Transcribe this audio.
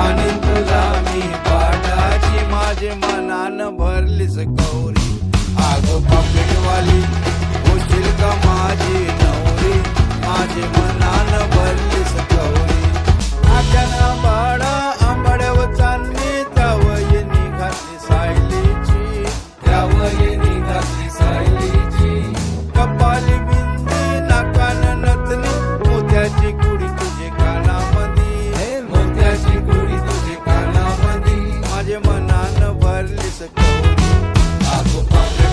आणि तुला मी पाठाची माझे मनान भरलीच गौरी. आग पाकिटवाली will